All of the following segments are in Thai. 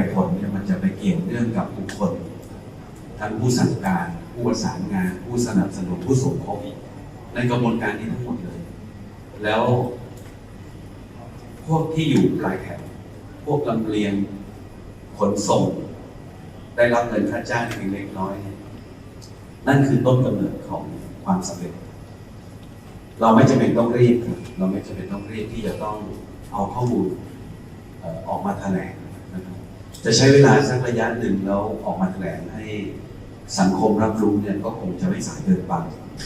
ายผลเนี่ยมันจะไปเกี่ยวเนื่องกับบุคคลทั้งผู้สั่งการ ผู้ประสานงาน ผู้สนับสนุนผู้สมคบในกระบวนการนี้ทั้งหมดเลย แล้วพวกที่อยู่ปลายแถวพวกลำเลียงขนส่ง ได้รับเงินค่าจ้างเพียงเล็กน้อย นั่นคือต้นกำเนิดของความสำเร็จ เราไม่จำเป็นต้องรีบครับเราไม่จำเป็นต้องรีบที่จะต้องเอาข้อมูลออกมาแถลง จะใช้เวลาสักระยะหนึ่งแล้วออกมาแถลงให้สังคมรับรู้เนี่ยก็คงจะไม่สายเกินไป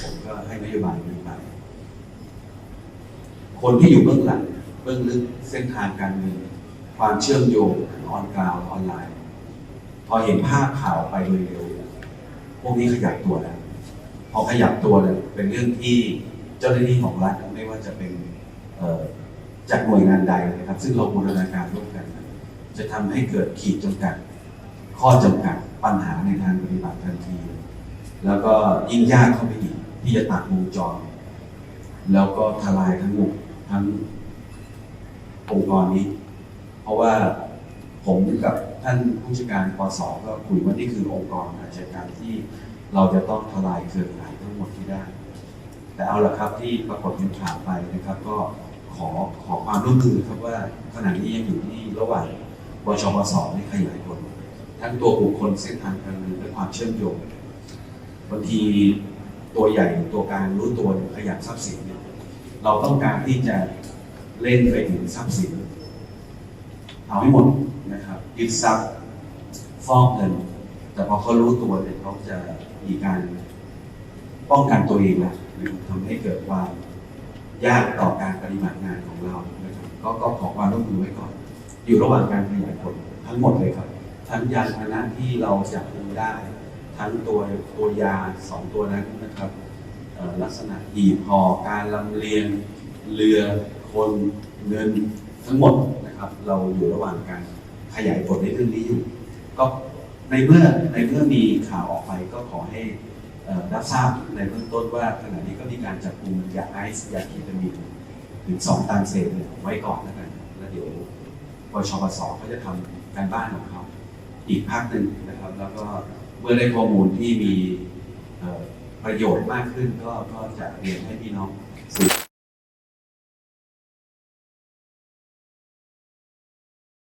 ผมก็ให้นโยบายนี้ไป คนที่อยู่เบื้องหลังเบื้องลึกเส้นทางการเงินความเชื่อมโยงออนกราวออนไลน์ พอเห็นภาพข่าวไปเร็วๆพวกนี้ขยับตัวแล้วพอขยับตัวเลยเป็นเรื่องที่เจ้าหน้าที่ของรัฐไม่ว่าจะเป็นจากหน่วยงานใดนะครับ ซึ่งเราบูรณาการร่วมกัน จะทำให้เกิดขีดจำกัด ข้อจำกัดปัญหาในทางปฏิบัติทันที แล้วก็ยิ่งยากเข้าไปอีกที่จะตัดวงจร แล้วก็ทลายทั้งหมดทั้งองค์กรนี้ เพราะว่าผมกับท่านผู้จัดการปสก็คุยว่านี่คือองค์กรอาชญากรรมที่เราจะต้องทลายเครือข่ายทั้งหมดที่ได้ แต่เอาละครับที่ปรากฏเป็นข่าวไปนะครับ ก็ขอขอความร่วมมือครับว่าขณะนี้ยังอยู่ที่ระหว่าง บชปสในขยายผลทั้งตัวบุคคลเส้นทางการเงินและความเชื่อมโยงบางทีตัวใหญ่ตัวกลางรู้ตัวขยับทรัพย์สินเนี่ยเราต้องการที่จะเล่นไปถึงทรัพย์สินเอาให้หมดนะครับยึดทรัพย์ฟอกเงิน แต่พอเขารู้ตัวเนี่ยเขาจะมีการป้องกันตัวเองละนะครับทำให้เกิดความยากต่อการปฏิบัติงานของเรานะครับก็ขอความร่วมมือไว้ก่อน อยู่ระหว่างการขยายผลทั้งหมดเลยครับ ทั้งยานพาหนะที่เราจับกุมได้ ทั้งตัวตัวยาสองตัวนั้นนะครับลักษณะหีบห่อการลำเลียงเรือคนเงินทั้งหมดนะครับ เราอยู่ระหว่างการขยายผลในเรื่องนี้อยู่ ก็ในเมื่อในเมื่อมีข่าวออกไปก็ขอให้รับทราบในเบื้องต้นว่าขณะนี้ก็มีการจับกลุ่มยาไอซ์ยาเคตามีนถึงสองตันเศษไว้ก่อนแล้วกันแล้วเดี๋ยว ปชปสเขาจะทำการบ้านของเขาอีกภาคหนึ่งนะครับ แล้วก็เมื่อได้ข้อมูลที่มีประโยชน์มากขึ้นก็ก็จะเรียนให้พี่น้องสื่อ